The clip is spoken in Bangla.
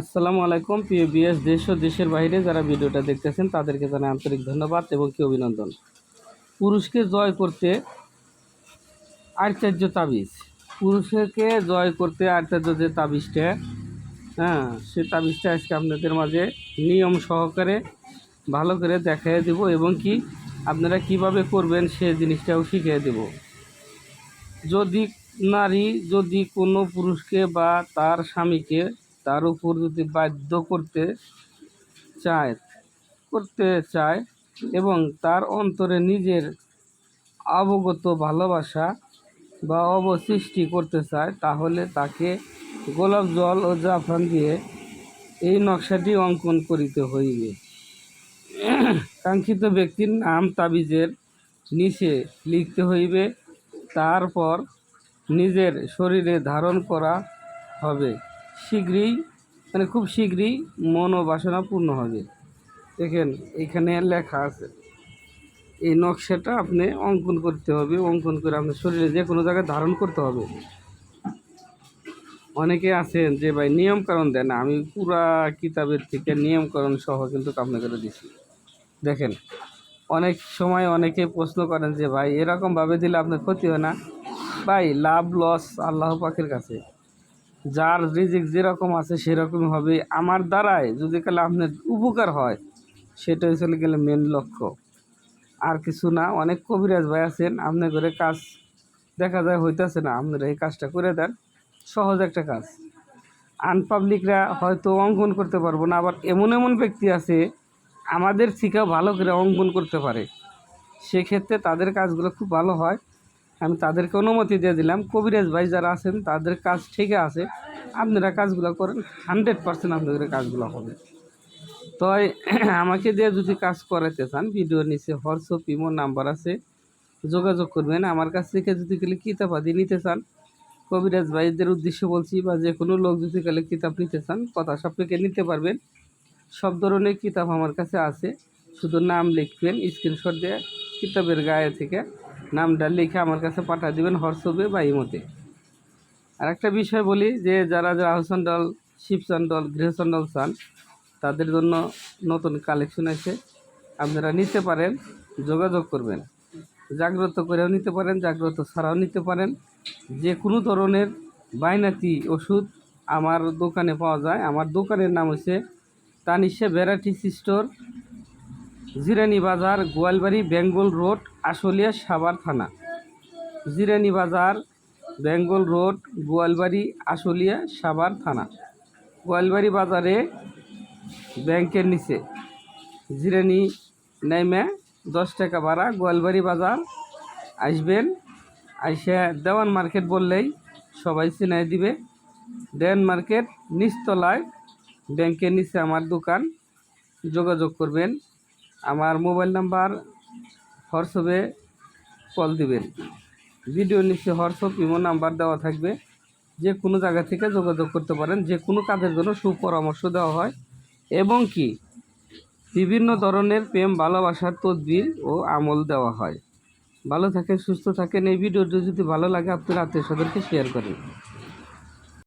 আসসালামু আলাইকুম, প্রিয় বিএস দেশ ও দেশের বাইরে যারা ভিডিওটা দেখতেছেন, তাদেরকে জানাই আন্তরিক ধন্যবাদ এবং কি অভিনন্দন। পুরুষকে জয় করতে আচার্য তাবিজ। পুরুষকে জয় করতে আচার্য যে তাবিজটা হ্যাঁ সে তাবিজটা আজকে আপনাদের মাঝে নিয়ম সহকারে ভালো করে দেখাই দেব এবং কি আপনারা কীভাবে করবেন সে জিনিসটাও শিখিয়ে দেব। যদি নারী, যদি কোনো পুরুষকে বা তার স্বামীকে তার উপর যদি বাধ্য করতে চায় করতে চায় এবং তার অন্তরে নিজের অবগত ভালোবাসা বা অবসৃষ্টি করতে চায়, তাহলে তাকে গোলাপ জল ও জাফরান দিয়ে এই নকশাটি অঙ্কন করিতে হইবে। কাঙ্ক্ষিত ব্যক্তির নাম তাবিজের নিচে লিখতে হইবে, তারপর নিজের শরীরে ধারণ করা হবে। শীঘ্রই মানে খুব শীঘ্রই মনোবাসনা পূর্ণ হবে। দেখেন, এখানে লেখা আছে, এই নকশাটা আপনি অঙ্কন করতে হবে, অঙ্কন করে আপনার শরীরে যে কোনো জায়গায় ধারণ করতে হবে। অনেকে আছেন যে, ভাই, নিয়মকানুন দেন আমি পুরা কিতাবের থেকে নিয়মকানুন সহ কিন্তু আপনাকে দিছি। দেখেন, অনেক সময় অনেকে প্রশ্ন করেন যে, ভাই, এরকমভাবে দিলে আপনার ক্ষতি হয় না? ভাই, লাভ, লস আল্লাহ পাকের কাছে। যার রিজিক যেরকম আছে সেরকমই হবে। আমার দ্বারাই যদি কালে আপনার উপকার হয়, সেটাই চলে গেলে মেন লক্ষ্য। আর কিছু না, অনেক কবিরাজ ভাই আছেন, আপনার ঘরে কাজ দেখা যায়, হইতেছে না, আপনারা এই কাজটা করে দেন, সহজ একটা কাজ। আনপাবলিকরা হয়তো অঙ্কন করতে পারব না, আবার এমন এমন ব্যক্তি আছে, আমাদের থেকেও ভালো করে অঙ্কন করতে পারে। সেক্ষেত্রে তাদের কাজগুলো খুব ভালো হয়। আমি তাদেরকে অনুমতি দিয়ে দিলাম। কবিরাজ ভাই যারা আছেন, তাদের কাজ ঠিকই আছে। আপনারা কাজগুলো করেন, হান্ড্রেড পার্সেন্ট আপনাদের কাজগুলো হবে। তো আমাকে দিয়ে যদি কাজ করাতে চান ভিডিও নিচে হোয়াটসঅ্যাপ, ইমো নাম্বার আছে। যোগাযোগ করবেন। আমার কাছ থেকে যদি গেলে কিতাবাদি নিতে চান, কবিরাজ ভাইদের উদ্দেশ্যে বলছি বা যে কোনো লোক যদি গেলে কিতাব নিতে চান, কথা সাপেক্ষে নিতে পারবেন। সব ধরনের কিতাব আমার কাছে আছে। শুধু নাম লিখবেন, স্ক্রিনশট দিয়ে কিতাবের গায়ে থেকে নামটা লিখে আমার কাছে পাঠা দিবেন হোয়াটসঅ্যাপে বা ইমোতে। আর একটা বিষয় বলি যে, যারা যারা হাউসন্ডল শিবচন্ডল গৃহচন্ডল চান, তাদের জন্য নতুন কালেকশন আছে। আপনারা নিতে পারেন, যোগাযোগ করবেন। জাগ্রত করেও নিতে পারেন, জাগ্রত ছাড়াও নিতে পারেন। যে কোনো ধরনের বাইনাতি ওষুধ আমার দোকানে পাওয়া যায়। আমার দোকানের নাম হচ্ছে তানিশা ভ্যারাইটিস স্টোর জিরানি বাজার, গোয়ালবাড়ি, বেঙ্গল রোড, আশুলিয়া, সাভার থানা। জিরানি বাজার, বেঙ্গল রোড, গোয়ালবাড়ি, আশুলিয়া, সাভার থানা। গোয়ালবাড়ি বাজারে ব্যাংকের নিচে। জিরানি নেমে দশ টাকা ভাড়া, গোয়ালবাড়ি বাজার। আসবেন, আইসা দেওয়ান মার্কেট বললেই সবাই চিনাই দিবে। দেওয়ান মার্কেট নিচতলায়, ব্যাংকের নিচে আমার দোকান। যোগাযোগ করবেন। আমার মোবাইল নাম্বার, হোয়াটসঅ্যাপে কল দিবেন। ভিডিও নিচে হোয়াটসঅ্যাপ, ইমো নাম্বার দেওয়া থাকবে। যে কোনো জায়গা থেকে যোগাযোগ করতে পারেন। যে কোনো কাজের জন্য সুপরামর্শ দেওয়া হয়। এবং কি, বিভিন্ন ধরনের প্রেম ভালোবাসার তদবির ও আমল দেওয়া হয়। ভালো থাকেন, সুস্থ থাকেন। এই ভিডিওটি যদি ভালো লাগে, আপনার আত্মীয় স্বজনকে শেয়ার করেন।